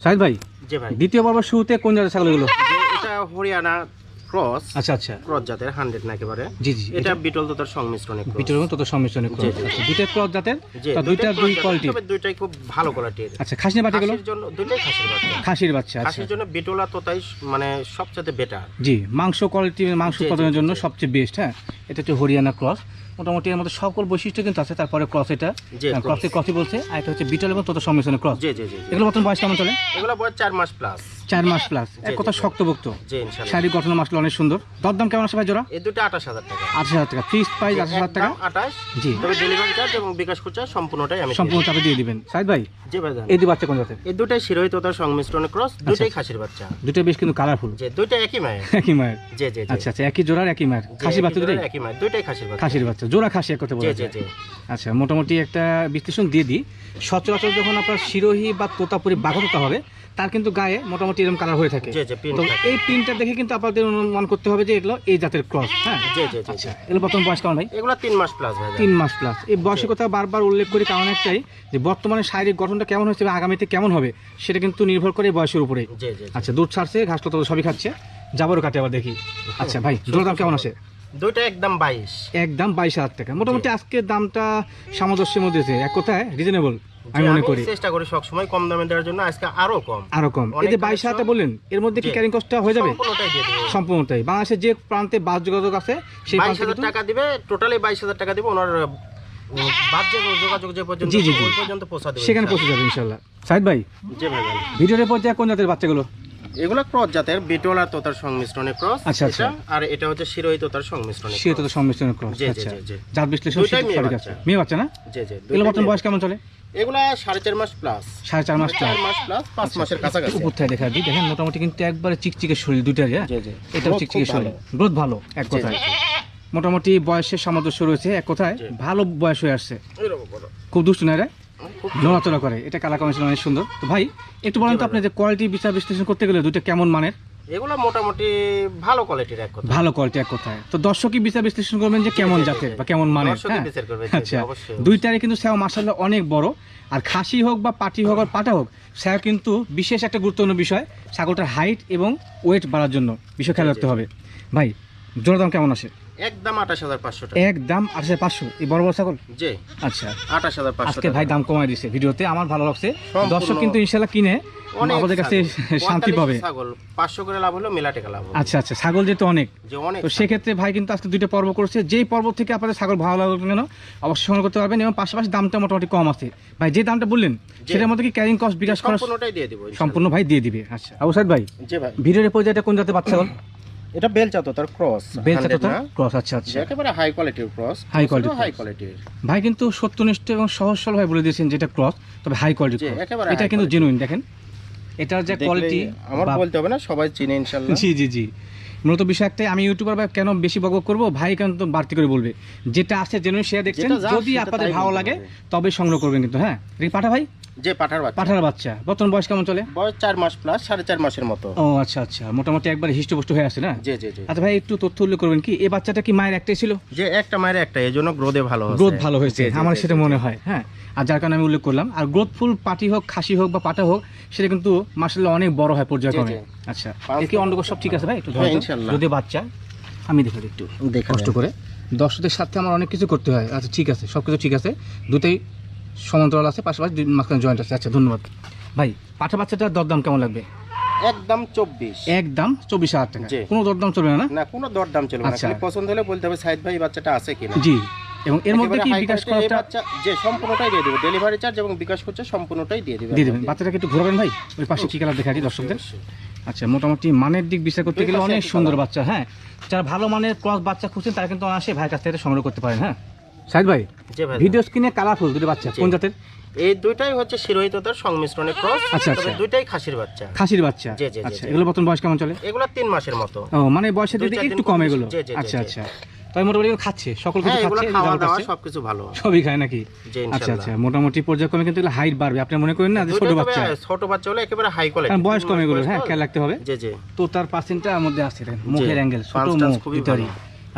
সাহিদ ভাই জি ভাই। দ্বিতীয় পর্ব শুরুতে কোন জাতের ছাগলগুলো এটা হরিয়ানা ক্রস। আচ্ছা আচ্ছা। ক্রস জাতের হান্ড্রেড না একেবারে। জি জি এটা বিটল তো সংমিশ্রণে। বিটের মতো সংমিশ্রণে ক্রস। আচ্ছা দুইটা ক্রস জাতের? তা দুইটা দুই কোয়ালিটির তবে দুইটাই খুব ভালো কোয়ালিটির আচ্ছা খাসনি বাটিগুলো খাসির জন্য দুইটাই খাসির বাচ্চা। খাসির বাচ্চা আচ্ছা। খাসির জন্য বিটলা তো তাই মানে সবচেয়ে বেটার জি মাংস কোয়ালিটি মাংস উৎপাদনের জন্য সবচেয়ে বেস্ট হ্যাঁ? এটা হচ্ছে হরিয়ানা ক্রস। মোটামুটি এর মধ্যে সকল বৈশিষ্ট্য কিন্তু আছে তারপরে ক্রস এটা। ক্রসে ক্রসই বলছে আর এটা হচ্ছে বিটল এবং তত সংমিশ্রণে ক্রস জি জি জি জি। এগুলো মতন বয়স কেমন চলে এগুলো বয়স চার মাস প্লাস চার মাস প্লাস এক জি, কথা জি। শক্তভুক্ত জি শারীরিক গঠন মাসলে অনেক সুন্দর। দরদাম কেমন আছে ভাই জোড়া? এই দুটো আঠাশ হাজার টাকা। আঠাশ হাজার টাকা। ফিক্সড প্রাইস আঠাশ হাজার টাকা। আঠাশ। জি। তবে ডেলিভারি চার্জ এবং বিকাশ খুচরা সম্পূর্ণটাই আমি সম্পূর্ণ চাপে দিয়ে দিবেন। সাইদ ভাই জি ভাই। এই দুই বাচ্চা কোন জাতের? এই দুটাই শিরোহিত তার সংমিশ্রণে ক্রস দুটাই খাসির বাচ্চা। দুটো বেশ কিন্তু কালারফুল যে দুইটা একই মায়ের। একই মায়ের। জি জি জি। আচ্ছা আচ্ছা একই জোড়ার একই মায়ের। জি, খাসি একই বাচ্চা দুটাই? একই মায়ের। দুইটাই খাসির বাচ্চা। খাসির বাচ্চা। জোড়া খাসি এক কথা জি বলা জি জি। আচ্ছা মোটামুটি একটা বিশ্লেষণ দিয়ে দিই। সচরাচর যখন আপনার শিরোহী বা তোতাপুরি বাঘততা হবে তার কিন্তু গায়ে মোটামুটি এরকম কালার হয়ে থাকে। তো এই প্রিন্টটা দেখে কিন্তু আপনাদের অনুমান করতে হবে যে এগুলো এই জাতের ক্রস হ্যাঁ? আচ্ছা এগুলো প্রথম বয়স কেমন ভাই? এগুলো তিন মাস প্লাস ভাই। তিন মাস প্লাস এই বয়সের কথা বারবার উল্লেখ করি কারণ একটাই যে বর্তমানে শারীরিক গঠনটা কেমন হচ্ছে এবং আগামীতে কেমন হবে সেটা কিন্তু নির্ভর করে বয়সের উপরে। আচ্ছা দুধ ছাড়ছে ঘাস তো সবই খাচ্ছে। যাবারও কাটে আবার দেখি। আচ্ছা ভাই জোড়া দাম কেমন আছে? দুইটা একদম বাইশ। একদম বাইশ হাজার টাকা। মোটামুটি আজকে দামটা সামঞ্জস্যের মধ্যে এক কথায় রিজনেবল আমি মনে করি। চেষ্টা করি সবসময় কম দামে দেওয়ার জন্য আজকে আরও কম। আরও কম। এই যে বাইশ হাজার বললেন এর মধ্যে কি জি। ক্যারিং কস্টটা হয়ে যাবে? সম্পূর্ণটাই বাংলাদেশের যে প্রান্তে বাস যোগাযোগ আছে সেই বাইশ প্রান্তে হাজার কিন্তু টাকা দিবে টোটালি বাইশ হাজার টাকা দিবে ওনার সেখানে পৌঁছে যাবে ইনশাল্লাহ। ভাই। ভিডিওর পর্যায়ে কোন জাতের বাচ্চাগুলো? এগুলো ক্রস জাতের বিটল আর তোতার সংমিশ্রণে ক্রস আচ্ছা, আচ্ছা। আর এটা হচ্ছে তোতার সংমিশ্রণে সে তো সংমিশ্রণ ক্রস আচ্ছা। জাত বিশ্লেষণ বাচ্চা। আছে। মেয়ে বাচ্চা না? জি জি এগুলো বর্তমান বয়স কেমন চলে? এগুলা সাড়ে চার মাস প্লাস সাড়ে চার মাস চার মাস প্লাস পাঁচ মাসের কাছাকাছি। উপর থেকে দেখা দিই। দেখেন মোটামুটি কিন্তু একবারে চিকচিকে শরীর দুইটারই হ্যাঁ? এটাও চিকচিকে শরীর। ভালো। গ্রোথ ভালো এক কথায়। মোটামুটি বয়সের সামঞ্জস্য রয়েছে এক কথায় ভালো বয়স হয়ে আসছে। খুব দুষ্ট নয় রে? নড়াচড়া করে। এটা কালার কমিশন অনেক সুন্দর। তো ভাই একটু বলেন তো আপনি যে কোয়ালিটি বিচার বিশ্লেষণ করতে গেলে দুইটা কেমন মানের? এগুলো মোটামুটি ভালো কোয়ালিটির এক কথা ভালো কোয়ালিটি এক কথায়। তো দর্শকই বিচার বিশ্লেষণ করবেন যে কেমন জাতের বা কেমন মানের? হ্যাঁ? আচ্ছা। দুইটারে কিন্তু স্যাও মার্শাল্লাহ অনেক বড়। আর খাসি হোক বা পাটি হোক আর পাটা হোক স্যাও কিন্তু বিশেষ একটা গুরুত্বপূর্ণ বিষয় ছাগলটার হাইট এবং ওয়েট বাড়ার জন্য। বিষয় খেয়াল রাখতে হবে। ভাই জোড়া দাম কেমন আছে একদম আঠাশ হাজার পাঁচশো টাকা। এক দাম পাঁচশো। এই বড় বড় ছাগল? জি। আচ্ছা। আঠাশ হাজার পাঁচশো আজকে ভাই দাম কমাই দিছে। ভিডিওতে আমার ভালো লাগছে। দর্শক কিন্তু ইনশাল্লাহ কিনে আমাদের কাছে শান্তি পাবে। ছাগল। পাঁচশো করে লাভ হলো মেলা টাকা লাভ আচ্ছা আচ্ছা। ছাগল যেহেতু অনেক তো সেক্ষেত্রে ভাই কিন্তু আজকে দুইটা পর্ব করছে। যেই পর্ব থেকে আপনাদের ছাগল ভালো লাগবে কেন অবশ্যই সংগ্রহ করতে পারবেন এবং পাশাপাশি দামটা মোটামুটি কম আছে। ভাই যে দামটা বললেন। সেটার মধ্যে কি ক্যারিং কস্ট বিকাশ করা সম্পূর্ণটাই দিয়ে দিব সম্পূর্ণ ভাই দিয়ে দিবে। আচ্ছা। ভাই জি ভাই। ভিডিওর পর্যায়ে কোন জাতের বাচ্চা? ছাগল এটা ক্রস। ক্রস আচ্ছা আচ্ছা। একেবারে হাই কোয়ালিটির ক্রস quality হাই কোয়ালিটির ভাই কিন্তু সত্যনিষ্ঠ এবং সহজ সরল ভাই বলে দিয়েছেন যেটা ক্রস তবে হাই কোয়ালিটি এটা কিন্তু জেনুইন দেখেন। এটার যে কোয়ালিটি আমার বলতে হবে না সবাই চিনে ইনশাল্লাহ। জি জি জি। মূলত বিষয় একটাই আমি ইউটিউবার ভাই কেন বেশি বক করব? ভাই কেন তো বাড়তি করে বলবে? যেটা আছে জেনুইন শেয়ার দেখছেন। যদি আপনাদের ভালো লাগে তবে সংগ্রহ করবেন কিন্তু হ্যাঁ? পাঠা ভাই? যে পাঠার বাচ্চা। পাঠার বাচ্চা। বর্তমান বয়স কেমন চলে? বয়স চার মাস প্লাস সাড়ে চার মাসের মতো। ও আচ্ছা আচ্ছা। মোটামুটি একবার হিষ্টপুষ্ট হয়ে আছে না? জি জি জি। আচ্ছা ভাই একটু তথ্য উল্লেখ করবেন কি? এই বাচ্চাটা কি মায়ের একটাই ছিল? যে একটা মায়ের একটা এই জন্য গ্রোথে ভালো হচ্ছে। গ্রোথ ভালো হয়েছে জি, জি, আমার জি, সেটা জি, মনে হয় হ্যাঁ। আর যার কারণে আমি উল্লেখ করলাম। আর গ্রোথফুল পাটি হোক খাসি হোক বা পাটা হোক সেটা কিন্তু মার্শাল্লাহ অনেক বড় হয় পর্যায়ক্রমে। জি, আচ্ছা পাঁচ এর কি অন্ডকোষ সব ঠিক আছে ভাই? একটু হ্যাঁ, ইনশাল্লাহ। যদি বাচ্চা আমি দেখে একটু। দেখা কষ্ট করে। দর্শকদের সাথে আমার অনেক কিছু করতে হয়। আচ্ছা ঠিক আছে সব কিছু ঠিক আছে। দুটোই সমান্তরাল আছে পাশাপাশি দুই মাঝখানে জয়েন্ট আছে। আচ্ছা ধন্যবাদ। ভাই পাঠা বাচ্চাটার দরদাম কেমন লাগবে? একদম চব্বিশ। একদম চব্বিশ হাজার টাকা। জি। কোনো দরদাম চলবে না না? না কোনো দরদাম চলবে না। আচ্ছা। খালি পছন্দ হলে বলতে হবে সাইদ ভাই এই বাচ্চাটা আছে কিনা? জি। এবং এর মধ্যে কি একেবারে high বিকাশ quality এই খরচটা বাচ্চা যে সম্পূর্ণটাই দিয়ে দেবে। ডেলিভারি চার্জ এবং বিকাশ খরচা সম্পূর্ণটাই দিয়ে দেবে। দিয়ে দেবেন। বাচ্চাটাকে একটু ঘোরাবেন ভাই? ওই পাশে কি কালার দেখা দর্শকদের? আচ্ছা মোটামুটি মানের দিক বিচার করতে দুই গেলে পাশে অনেক একই সুন্দর colour। বাচ্চা হ্যাঁ? যারা ভালো মানের ক্রস বাচ্চা খুঁজছেন তারা কিন্তু অনায়াসে ভাইয়ের কাছ থেকে এটা সংগ্রহ করতে পারেন হ্যাঁ? সাইদ ভাই ভিডিও স্ক্রিনে কালারফুল দুটো বাচ্চা। কোন জাতের? এই দুইটাই হচ্ছে শিরোহিততার সংমিশ্রণে ক্রস আচ্ছা, আচ্ছা। দুইটাই খাসির বাচ্চা। খাসির বাচ্চা? জি, জি, আচ্ছা এগুলো বর্তমান বয়স কেমন চলে? এগুলো তিন মাসের মতো। ও মানে দিকে চার একটু কম এগুলো? আচ্ছা আচ্ছা। তবে মোটামুটি এগুলো খাচ্ছে সকল হ্যাঁ কিছু খাচ্ছে খাওয়া দাওয়া সবকিছু ভালো। সবই খায় নাকি? আচ্ছা আচ্ছা মোটামুটি পর্যায়ক্রমে কিন্তু হাইট বাড়বে। আপনি মনে করেন না ছোট বাচ্চা? ছোট বাচ্চা হলে একেবারে হাই কোয়ালিটি বয়স কম এগুলো হ্যাঁ খেয়াল রাখতে হবে। জি জি। তো তার পার্সেন্টটা মধ্যে আসছে মুখের অ্যাঙ্গেল ছোট মুখ খুবই।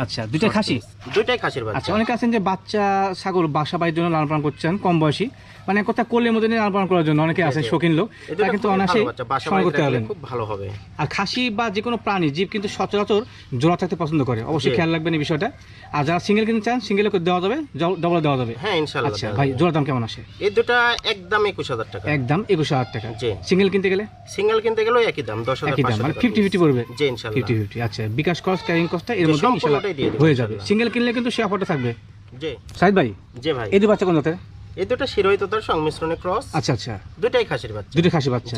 আচ্ছা দুইটা খাসি? দুইটাই খাসির আচ্ছা অনেকে আছেন যে বাচ্চা ছাগল বাসা বাড়ির জন্য লালন পালন করছেন কম বয়সী। মানে কথা কোলের মধ্যে লালন পালন করার জন্য অনেকে আছে। শৌখিন লোক কিন্তু সংগ্রহ বাড়িতে করতে পারবেন। খুব ভালো হবে। আর খাসি বা যে কোনো প্রাণী জীব কিন্তু সচরাচর জোড়া থাকতে পছন্দ করে। অবশ্যই খেয়াল রাখবেন এই বিষয়টা। আর যারা সিঙ্গেল কিনতে চান সিঙ্গেল দেওয়া যাবে ডবল দেওয়া যাবে। হ্যাঁ আচ্ছা ভাই। জোড়া দাম কেমন আসে? এই দুটা একদম একুশ হাজার টাকা। একদম একুশ হাজার টাকা। জি। সিঙ্গেল কিনতে গেলে? সিঙ্গেল কিনতে গেলেও একই দাম দশ হাজার একই দাম মানে টাকা। ফিফটি ফিফটি পড়বে জি ইনশাল্লাহ ফিফটি ফিফটি আচ্ছা বিকাশ কস্ট ক্যারিং কস্টটা এর মধ্যে দিয়ে দেবো। হয়ে যাবে। সিঙ্গেল কিনলে কিন্তু সে অফারটা থাকবে। জি। সাইদ ভাই? জি ভাই। এই দু বাচ্চা কোন জাতের? এই দুটো তার সংমিশ্রণে ক্রস আচ্ছা আচ্ছা। দুটাই খাসির বাচ্চা। খাসি বাচ্চা।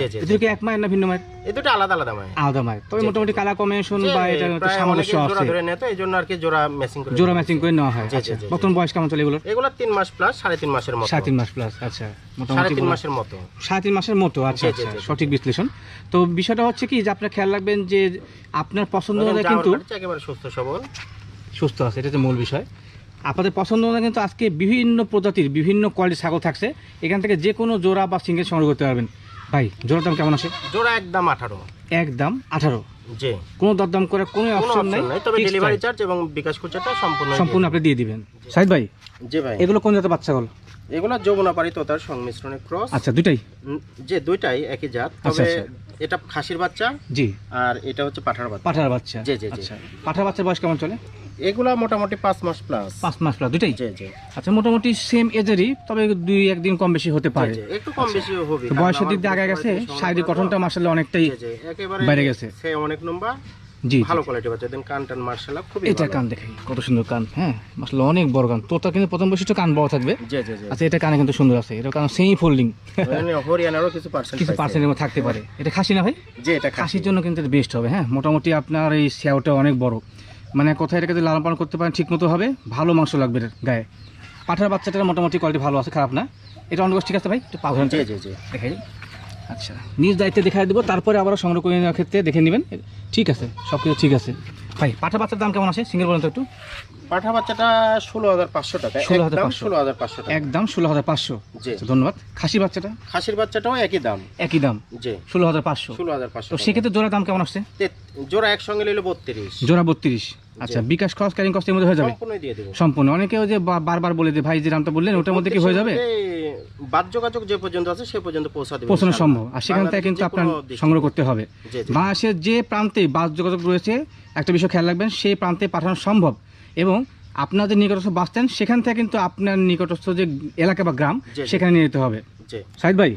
এক মায়ের না ভিন্ন মায়ের? এই দুটো আলাদা আলাদা মায়ের। আলাদা মায়ের। তবে মোটামুটি বা এটা সামঞ্জস্য জোড়া আছে। ধরে নেয় তো এই জন্য আর কি জোড়া ম্যাচিং করে জোড়া ম্যাচিং করে নেওয়া হয়। আচ্ছা। বর্তমান বয়স কেমন চলে এগুলোর? এগুলো তিন মাস প্লাস সাড়ে তিন মাসের মতো। মাস প্লাস আচ্ছা। মোটামুটি মাসের মতো। সাড়ে তিন মাসের মতো আচ্ছা আচ্ছা। সঠিক বিশ্লেষণ। তো বিষয়টা হচ্ছে কি যে আপনার খেয়াল রাখবেন যে আপনার পছন্দ অনুযায়ী কিন্তু একেবারে সুস্থ সবল। সুস্থ আছে এটা হচ্ছে মূল বিষয়। আপনাদের পছন্দ অনুযায়ী কিন্তু আজকে বিভিন্ন প্রজাতির বিভিন্ন কোয়ালিটির ছাগল থাকছে। এখান থেকে যে কোনো জোড়া বা সিঙ্গেল সংগ্রহ করতে পারবেন। ভাই জোড়ার দাম কেমন আছে? জোড়া একদম আঠারো। একদম আঠারো? জি। কোনো দরদাম করে কোনো অপশন নাই। তবে ডেলিভারি চার্জ এবং বিকাশ খরচাটা সম্পূর্ণ সম্পূর্ণ আপনি দিয়ে দিবেন। সাইদ ভাই জি ভাই। এগুলো কোন জাতের বাচ্চাগুলো এগুলো যমুনাপাড়ি তোতার সংমিশ্রণে ক্রস আচ্ছা দুটাই যে দুইটাই একই জাত আচ্ছা, তবে আচ্ছা। এটা খাসির বাচ্চা জি। আর এটা হচ্ছে পাঠার বাচ্চা। পাঠার বাচ্চা। জি, জি, জি। আচ্ছা। পাঠার বাচ্চার বয়স কেমন চলে? এগুলা মোটামুটি পাঁচ মাস প্লাস পাঁচ মাস প্লাস দুটাই আচ্ছা মোটামুটি সেম এজেরই তবে দুই একদিন কম বেশি হতে পারে। একটু কম বেশি হবে। বয়সের দিক দিয়ে আগে গেছে শারীরিক গঠনটা মাসালে অনেকটাই বেড়ে গেছে। সে অনেক নম্বর জি ভালো কোয়ালিটি বাচ্চা দেন কান টান মার্শাল্লাহ খুবই এটা কান দেখাই কত সুন্দর কান হ্যাঁ অনেক বড় কান। তোরটা কিন্তু প্রথম বৈশিষ্ট্য কান বড় থাকবে। আচ্ছা এটা কানে কিন্তু সুন্দর আছে এটা সেমি ফোল্ডিং হরিয়ানারও কিছু পার্সেন্ট কিছু পার্সেন্টের মধ্যে থাকতে পারে। এটা খাসি না ভাই? জি এটা খাসির জন্য কিন্তু বেস্ট হবে হ্যাঁ মোটামুটি আপনার এই স্যাওটা অনেক বড়। মানে কোথায় এটাকে যদি লালন পালন করতে পারেন ঠিক মতো হবে। ভালো মাংস লাগবে এর গায়ে। পাঠার বাচ্চাটার মোটামুটি কোয়ালিটি ভালো আছে খারাপ না। এটা অন্য ঠিক আছে ভাই একটু জি দেখাই। আচ্ছা নিজ দায়িত্বে দেখাই দেবো তারপরে আবার সংগ্রহ করে নেওয়ার ক্ষেত্রে দেখে নেবেন। ঠিক আছে সব কিছু ঠিক আছে। ভাই পাঠা বাচ্চার দাম কেমন আছে? সিঙ্গেল বলেন তো একটু। পাঠা বাচ্চাটা ষোলো হাজার পাঁচশো টাকা। 16,500 একদম ষোলো হাজার পাঁচশো একদম ষোলো হাজার পাঁচশো। জি। আচ্ছা, ধন্যবাদ। খাসি বাচ্চাটা? খাসির বাচ্চাটাও একই দাম। একই দাম। জি। ষোলো হাজার পাঁচশো। ষোলো হাজার পাঁচশো সেক্ষেত্রে জোড়া দাম কেমন আসছে? জোড়া একসঙ্গে নিলে বত্রিশ। জোড়া বত্রিশ। আচ্ছা বিকাশ খরচ ক্যারিং কস্টের মধ্যে হয়ে যাবে? সম্পূর্ণই দিয়ে দেবো। সম্পূর্ণ। অনেকেও যে বারবার বলে যে ভাই যে দামটা বললেন ওটার মধ্যে কি হয়ে যাবে? বাদ যোগাযোগ যে পর্যন্ত আছে সে পর্যন্ত পৌঁছা দেবে পৌঁছানো সম্ভব। আর সেখান থেকে কিন্তু আপনার সংগ্রহ করতে হবে। বাংলাদেশের যে প্রান্তে বাস যোগাযোগ রয়েছে একটা বিষয় খেয়াল রাখবেন সেই প্রান্তে পাঠানো সম্ভব। এবং আপনাদের নিকটস্থ বাস স্ট্যান্ড সেখান থেকে কিন্তু আপনার নিকটস্থ যে এলাকা বা গ্রাম। সেখানে নিয়ে যেতে হবে। জি। সাইদ ভাই?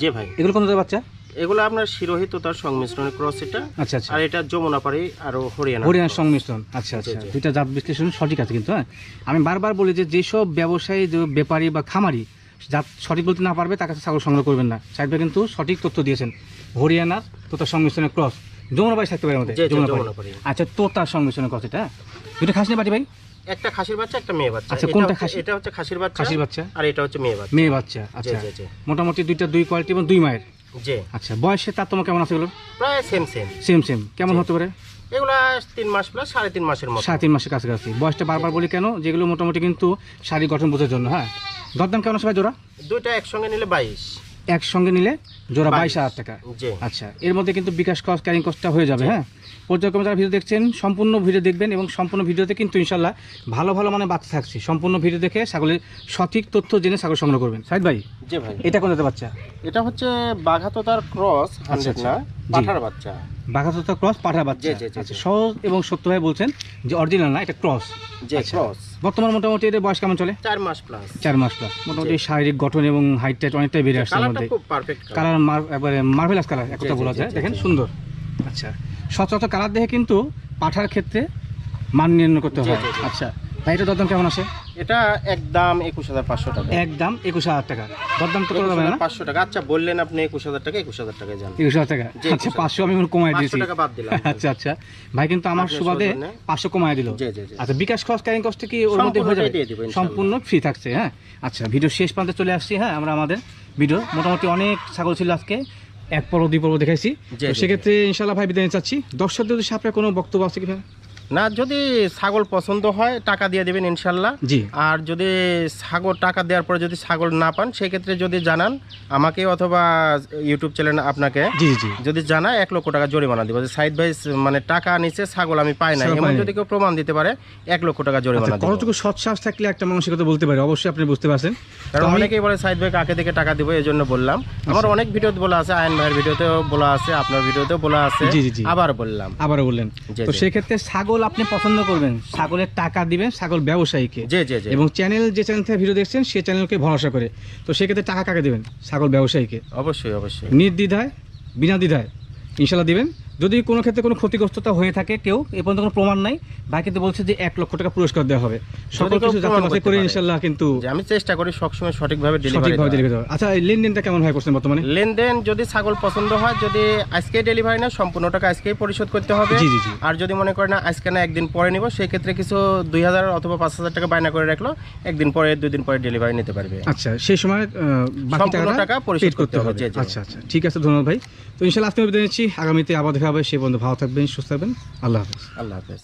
জি ভাই। এগুলো কোন বাচ্চা? এগুলো আপনার শিরোহিত তার সংমিশ্রণে ক্রস এটা আচ্ছা আচ্ছা। আর এটা যমুনাপাড়ি আর হরিয়ানা। হরিয়ানার সংমিশ্রণ আচ্ছা আচ্ছা। দুইটা জাত বিশ্লেষণ সঠিক আছে কিন্তু হ্যাঁ? আমি বারবার বলি যে যেসব ব্যবসায়ী যে ব্যাপারী বা খামারি জাত সঠিক বলতে না পারবে তার কাছে ছাগল সংগ্রহ করবেন না। সাহেব ভাই কিন্তু সঠিক তথ্য দিয়েছেন। হরিয়ানার তোতার সংমিশ্রণের ক্রস যমুনা বাড়ি থাকতে পারে আমাদের যমুনাপাড়ি। আচ্ছা তোতার সংমিশ্রণের ক্রস এটা হ্যাঁ? দুটো খাসি না বাটি ভাই? একটা খাসির বাচ্চা একটা মেয়ে বাচ্চা। আচ্ছা, কোনটা খাসি? এটা হচ্ছে খাসির বাচ্চা খাসির বাচ্চা। আর এটা হচ্ছে মেয়ে বাচ্চা। মেয়ে বাচ্চা আচ্ছা। মোটামুটি দুইটা দুই কোয়ালিটি এবং দুই মায়ের। জি। আচ্ছা বয়সের তারতম্য কেমন আছে এগুলো প্রায় সেম সেম সেম সেম কেমন হতে পারে? এগুলো তিন মাস প্লাস সাড়ে তিন মাসের মতো। সাড়ে তিন মাসের কাছাকাছি। বয়সটা বারবার বলি কেন? যেগুলো মোটামুটি কিন্তু শারীরিক গঠন বোঝার জন্য হ্যাঁ? দরদাম কেমন জোড়া? দুইটা একসঙ্গে নিলে বাইশ। একসঙ্গে নিলে জোড়া বাইশ। হাজার টাকা। আচ্ছা এর মধ্যে কিন্তু বিকাশ কস্ট ক্যারিং কস্টটা হয়ে যাবে হ্যাঁ? পর্যায়ক্রমে যারা ভিডিও দেখছেন সম্পূর্ণ ভিডিও দেখবেন এবং সম্পূর্ণ ভিডিওতে কিন্তু ইনশাল্লাহ ভালো ভালো মানে বাচ্চা থাকছে। সম্পূর্ণ ভিডিও দেখে ছাগলের সঠিক তথ্য জেনে ছাগল সংগ্রহ করবেন। সাইদ ভাই জি ভাই। এটা কোন জাতের বাচ্চা? এটা হচ্ছে বাঘাতোতার ক্রস হান্ড্রেড আচ্ছা। না? পাঠার বাচ্চা। বাঘাততা ক্রস পাঠা বাচ্চা। আচ্ছা সহজ এবং সত্য ভাই বলছেন যে অরিজিনাল না এটা ক্রস। যে আচ্ছা। ক্রস। বর্তমান মোটামুটি এর বয়স কেমন চলে? চার মাস প্লাস চার মাস প্লাস মোটামুটি শারীরিক গঠন এবং হাইট টাইট অনেকটাই বেড়ে আসছে কালার মার্ভেলাস কালার একটা বলা যায়। দেখেন সুন্দর। আচ্ছা। সচরাচর কালার দেখে কিন্তু পাঠার ক্ষেত্রে মান নির্ণয় করতে হয়। আচ্ছা ভাই এটা দরদাম কেমন আছে এটা একদম একুশ হাজার পাঁচশো টাকা। একদম একুশ হাজার টাকা। দরদাম তো করা যাবে না? পাঁচশো টাকা। আচ্ছা বললেন আপনি একুশ হাজার টাকা একুশ হাজার টাকায় যান। একুশ হাজার টাকা? আচ্ছা পাঁচশো আমি কমাই দিয়েছি। টাকা বাদ দিলাম। আচ্ছা আচ্ছা। ভাই কিন্তু আমার সুবাদে পাঁচশো কমাই দিল। আচ্ছা বিকাশ খরচ ক্যারিং কস্ট কি ওর মধ্যে হয়ে যাবে। সম্পূর্ণ ফ্রি থাকছে হ্যাঁ? আচ্ছা ভিডিও শেষ প্রান্তে চলে আসছি হ্যাঁ? আমরা আমাদের ভিডিও মোটামুটি অনেক ছাগল ছিল আজকে। এক পর্ব দুই পর্ব দেখাইছি। সেক্ষেত্রে ইনশাল্লাহ ভাই বিদায় চাচ্ছি। দর্শকদের যদি আপনার কোনো বক্তব্য আছে কি ভাই? না যদি ছাগল পছন্দ হয় টাকা দিয়ে দেবেন ইনশাল্লাহ। জি। আর যদি ছাগল টাকা দেওয়ার পরে যদি ছাগল না পান সেক্ষেত্রে যদি জানান আমাকে অথবা ইউটিউব চ্যানেল আপনাকে। জি জি। যদি জানায় এক লক্ষ টাকা জরিমানা দিব। যে সাইড বাই মানে টাকা নিচে ছাগল আমি পাই না এমন যদি কেউ প্রমাণ দিতে পারে এক লক্ষ টাকা জরিমানা আচ্ছা কতটুকু সৎসাহস থাকলে একটা মানুষের কথা বলতে পারে? অবশ্যই আপনি বুঝতে পারছেন। কারণ অনেকেই বলে সাইড ভাই কাকে দেখে টাকা দিব? এই জন্য বললাম আমার অনেক ভিডিওতে বলা আছে আয়ন ভাইয়ের ভিডিওতেও বলা আছে আপনার ভিডিওতেও বলা আছে। জি, জি, জি। আবার বললাম। আবার বললেন। তো সেক্ষেত্রে ছাগল আপনি পছন্দ করবেন ছাগলের টাকা দিবেন ছাগল ব্যবসায়ীকে। জি জি জি। এবং চ্যানেল যে চ্যানেল থেকে ভিডিও দেখছেন সেই চ্যানেলকে ভরসা করে। তো সেক্ষেত্রে টাকা কাকে দেবেন? ছাগল ব্যবসায়ীকে। অবশ্যই অবশ্যই। নির্দ্বিধায় বিনা দ্বিধায় ইনশাল্লাহ দিবেন। যদি কোনো ক্ষেত্রে কোনো ক্ষতিগ্রস্ততা হয়ে থাকে কেউ এ পর্যন্ত কোনো প্রমাণ নাই। কিন্তু বলছে যে এক লক্ষ টাকা পুরস্কার দেওয়া হবে। সকল কিছু যাচাই করে। ইনশাল্লাহ কিন্তু আমি চেষ্টা করি সবসময় সঠিকভাবে ডেলিভারি সঠিকভাবে ডেলিভারি দেওয়া আচ্ছা এই লেনদেনটা কেমন হয় করছেন বর্তমানে? লেনদেন যদি ছাগল পছন্দ হয় যদি আজকে ডেলিভারি না সম্পূর্ণ টাকা আজকেই পরিশোধ করতে হবে। জি জি আর যদি মনে করেন না আজকে না একদিন পরে নিব সেই ক্ষেত্রে কিছু দুই হাজার অথবা পাঁচ হাজার টাকা বায়না করে রাখল একদিন পরে দুই দিন পরে ডেলিভারি নিতে পারবে। আচ্ছা সেই সময় বাকি টাকা পরিশোধ করতে হবে। আচ্ছা আচ্ছা ঠিক আছে ধন্যবাদ ভাই। তো ইনশাল্লাহ আজকে নিচ্ছি আগামীতে আবার দেখা হবে। সে বন্ধু ভালো থাকবেন সুস্থ থাকবেন। আল্লাহ হাফিজ। আল্লাহ হাফেজ।